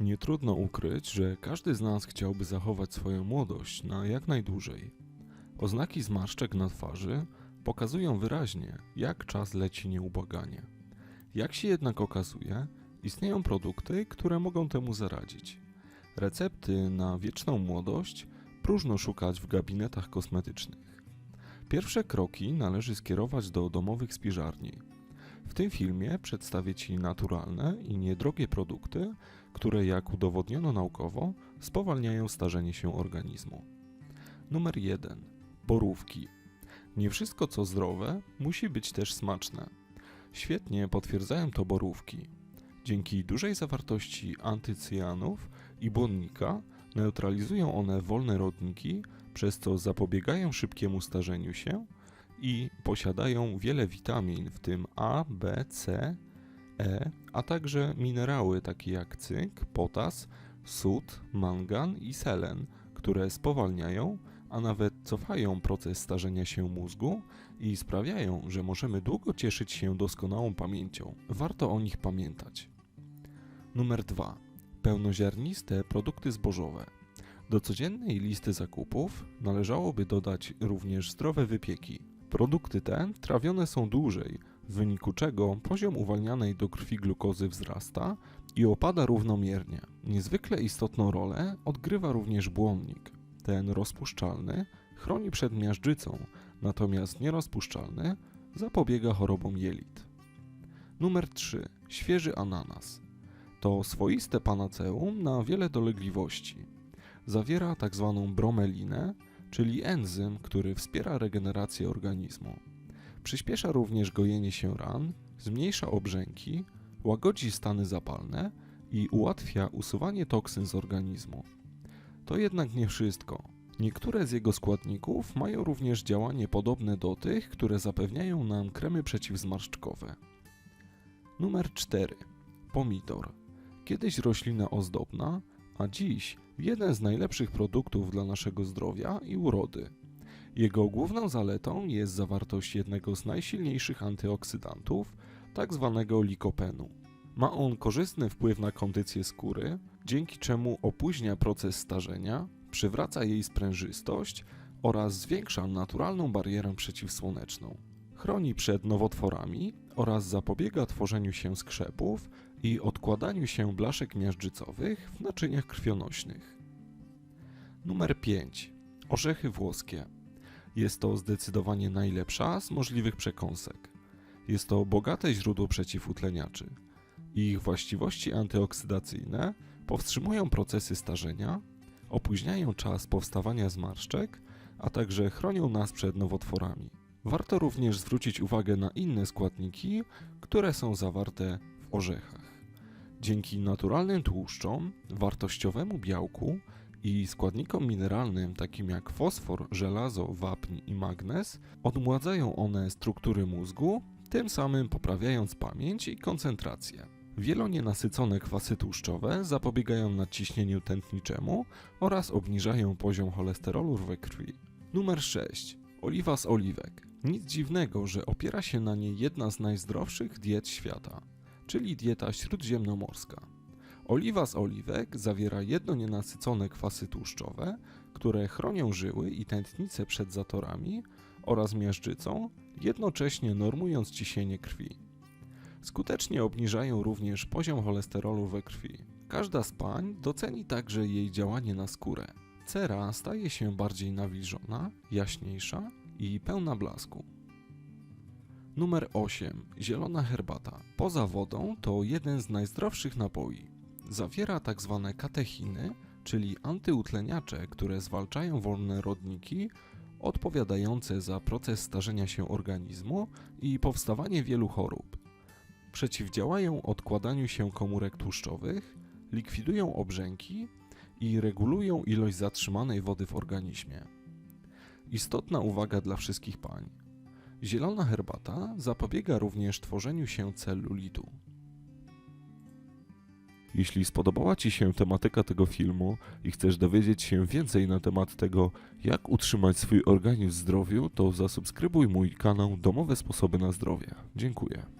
Nie trudno ukryć, że każdy z nas chciałby zachować swoją młodość na jak najdłużej. Oznaki zmarszczek na twarzy pokazują wyraźnie, jak czas leci nieubłaganie. Jak się jednak okazuje, istnieją produkty, które mogą temu zaradzić. Recepty na wieczną młodość próżno szukać w gabinetach kosmetycznych. Pierwsze kroki należy skierować do domowych spiżarni. W tym filmie przedstawię Ci naturalne i niedrogie produkty, które, jak udowodniono naukowo, spowalniają starzenie się organizmu. Numer 1. Borówki. Nie wszystko, co zdrowe, musi być też smaczne. Świetnie potwierdzają to borówki. Dzięki dużej zawartości antycyjanów i błonnika neutralizują one wolne rodniki, przez co zapobiegają szybkiemu starzeniu się i posiadają wiele witamin, w tym A, B, C, E, a także minerały takie jak cynk, potas, sód, mangan i selen, które spowalniają, a nawet cofają proces starzenia się mózgu i sprawiają, że możemy długo cieszyć się doskonałą pamięcią. Warto o nich pamiętać. Numer 2. Pełnoziarniste produkty zbożowe. Do codziennej listy zakupów należałoby dodać również zdrowe wypieki. Produkty te trawione są dłużej, w wyniku czego poziom uwalnianej do krwi glukozy wzrasta i opada równomiernie. Niezwykle istotną rolę odgrywa również błonnik. Ten rozpuszczalny chroni przed miażdżycą, natomiast nierozpuszczalny zapobiega chorobom jelit. Numer 3. Świeży ananas. To swoiste panaceum na wiele dolegliwości. Zawiera tzw. bromelinę, czyli enzym, który wspiera regenerację organizmu. Przyspiesza również gojenie się ran, zmniejsza obrzęki, łagodzi stany zapalne i ułatwia usuwanie toksyn z organizmu. To jednak nie wszystko. Niektóre z jego składników mają również działanie podobne do tych, które zapewniają nam kremy przeciwzmarszczkowe. Numer 4. Pomidor. Kiedyś roślina ozdobna, a dziś jeden z najlepszych produktów dla naszego zdrowia i urody. Jego główną zaletą jest zawartość jednego z najsilniejszych antyoksydantów, tak zwanego likopenu. Ma on korzystny wpływ na kondycję skóry, dzięki czemu opóźnia proces starzenia, przywraca jej sprężystość oraz zwiększa naturalną barierę przeciwsłoneczną. Chroni przed nowotworami oraz zapobiega tworzeniu się skrzepów i odkładaniu się blaszek miażdżycowych w naczyniach krwionośnych. Numer 5. Orzechy włoskie. Jest to zdecydowanie najlepsza z możliwych przekąsek. Jest to bogate źródło przeciwutleniaczy. Ich właściwości antyoksydacyjne powstrzymują procesy starzenia, opóźniają czas powstawania zmarszczek, a także chronią nas przed nowotworami. Warto również zwrócić uwagę na inne składniki, które są zawarte w orzechach. Dzięki naturalnym tłuszczom, wartościowemu białku i składnikom mineralnym takim jak fosfor, żelazo, wapń i magnez, odmładzają one struktury mózgu, tym samym poprawiając pamięć i koncentrację. Wielonienasycone kwasy tłuszczowe zapobiegają nadciśnieniu tętniczemu oraz obniżają poziom cholesterolu we krwi. Numer 6. Oliwa z oliwek. Nic dziwnego, że opiera się na niej jedna z najzdrowszych diet świata, czyli dieta śródziemnomorska. Oliwa z oliwek zawiera jednonienasycone kwasy tłuszczowe, które chronią żyły i tętnice przed zatorami oraz miażdżycą, jednocześnie normując ciśnienie krwi. Skutecznie obniżają również poziom cholesterolu we krwi. Każda z pań doceni także jej działanie na skórę. Cera staje się bardziej nawilżona, jaśniejsza i pełna blasku. Numer 8. Zielona herbata. Poza wodą to jeden z najzdrowszych napoi. Zawiera tzw. katechiny, czyli antyutleniacze, które zwalczają wolne rodniki odpowiadające za proces starzenia się organizmu i powstawanie wielu chorób. Przeciwdziałają odkładaniu się komórek tłuszczowych, likwidują obrzęki i regulują ilość zatrzymanej wody w organizmie. Istotna uwaga dla wszystkich pań. Zielona herbata zapobiega również tworzeniu się celulitu. Jeśli spodobała Ci się tematyka tego filmu i chcesz dowiedzieć się więcej na temat tego, jak utrzymać swój organizm w zdrowiu, to zasubskrybuj mój kanał Domowe Sposoby na Zdrowie. Dziękuję.